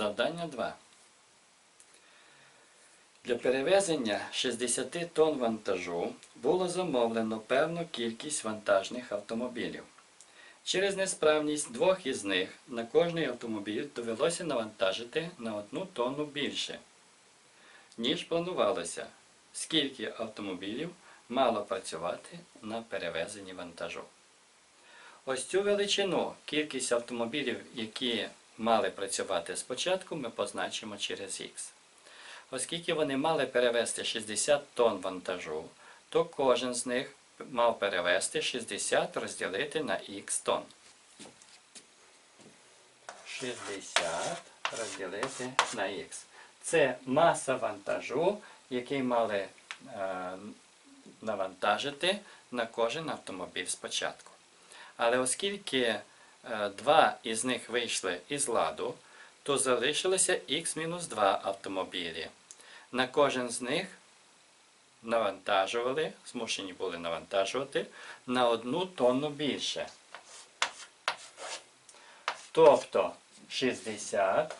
Завдання 2. Для перевезення 60 тонн вантажу було замовлено певну кількість вантажних автомобілів. Через несправність двох із них на кожний автомобіль довелося навантажити на одну тонну більше, ніж планувалося, скільки автомобілів мало працювати на перевезенні вантажу. Ось цю величину, кількість автомобілів, які мали працювати спочатку, ми позначимо через Х. Оскільки вони мали перевезти 60 тонн вантажу, то кожен з них мав перевезти 60 розділити на х тонн. 60 розділити на х. Це маса вантажу, який мали е, навантажити на кожен автомобіль спочатку. Але оскільки два із них вийшли із ладу, то залишилося х-2 автомобілі. На кожен з них навантажували, змушені були навантажувати на одну тонну більше. Тобто 60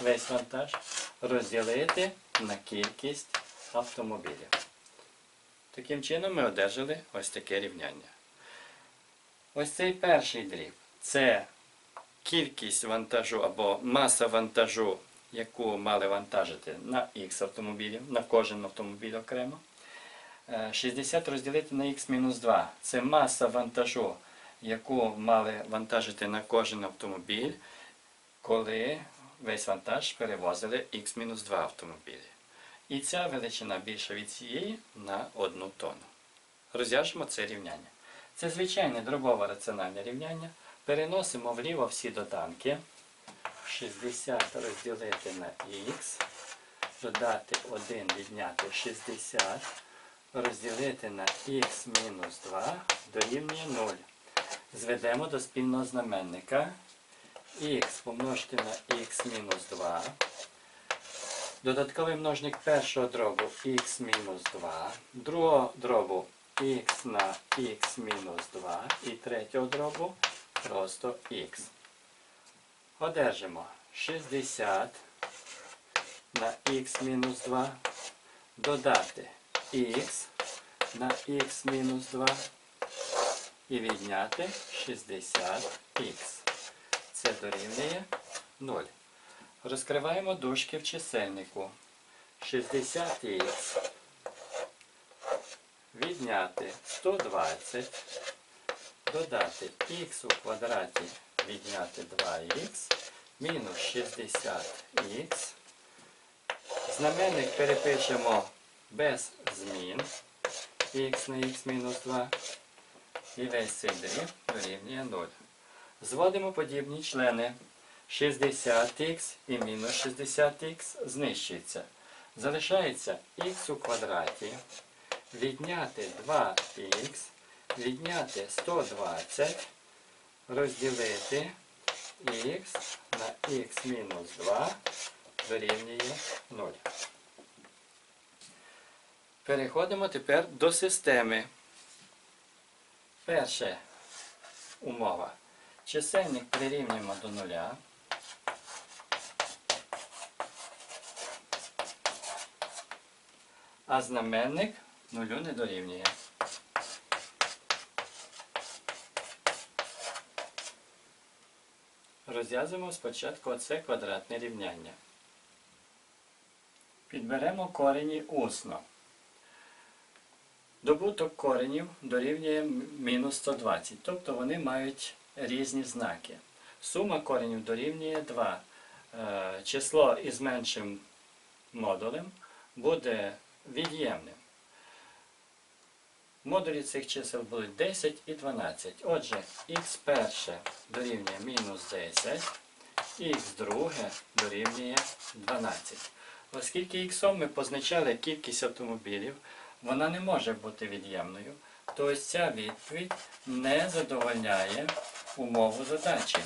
весь вантаж розділити на кількість автомобілів. Таким чином ми одержали ось таке рівняння. Ось цей перший дріб це кількість вантажу або маса вантажу, яку мали вантажити на Х автомобілів, на кожен автомобіль окремо. Е, 60 розділити на х-2 це маса вантажу, яку мали вантажити на кожен автомобіль, коли весь вантаж перевозили х-2 автомобілі. І ця величина більша від цієї на 1 тонну. Розв'яжемо це рівняння. Це звичайне дробове раціональне рівняння. Переносимо вліво всі доданки. 60 розділити на х, додати 1 відняти 60, розділити на х мінус 2 дорівнює 0. Зведемо до спільного знаменника. х помножити на х мінус 2. Додатковий множник першого дробу х мінус 2, другого дробу х на х мінус 2 і третього дробу просто х. Одержимо 60 на х мінус 2, додати х на х мінус 2 і відняти 60х. Це дорівнює 0. Розкриваємо дужки в чисельнику. 60х відняти 120, додати х у квадраті відняти 2х, мінус 60х. Знаменник перепишемо без змін х на х мінус 2. І весь цей дріб дорівнює 0. Зводимо подібні члени. 60х і мінус 60х знищується. Залишається х у квадраті, відняти 2х, відняти 120, розділити х на х мінус 2 дорівнює 0. Переходимо тепер до системи. Перша умова. Чисельник прирівнюємо до нуля. А знаменник нулю не дорівнює. Розв'язуємо спочатку оце квадратне рівняння. Підберемо корені усно. Добуток коренів дорівнює мінус 120, тобто вони мають різні знаки. Сума коренів дорівнює 2. Е, Число із меншим модулем буде від'ємним. Модулі цих чисел будуть 10 і 12. Отже, х перше дорівнює мінус 10, х друге дорівнює 12. Оскільки х ми позначали кількість автомобілів, вона не може бути від'ємною, то ось ця відповідь не задовольняє умову задачі.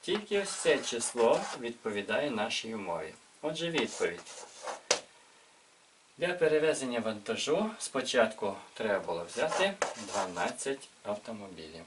Тільки ось це число відповідає нашій умові. Отже, відповідь. Для перевезення вантажу спочатку треба було взяти 12 автомобілів.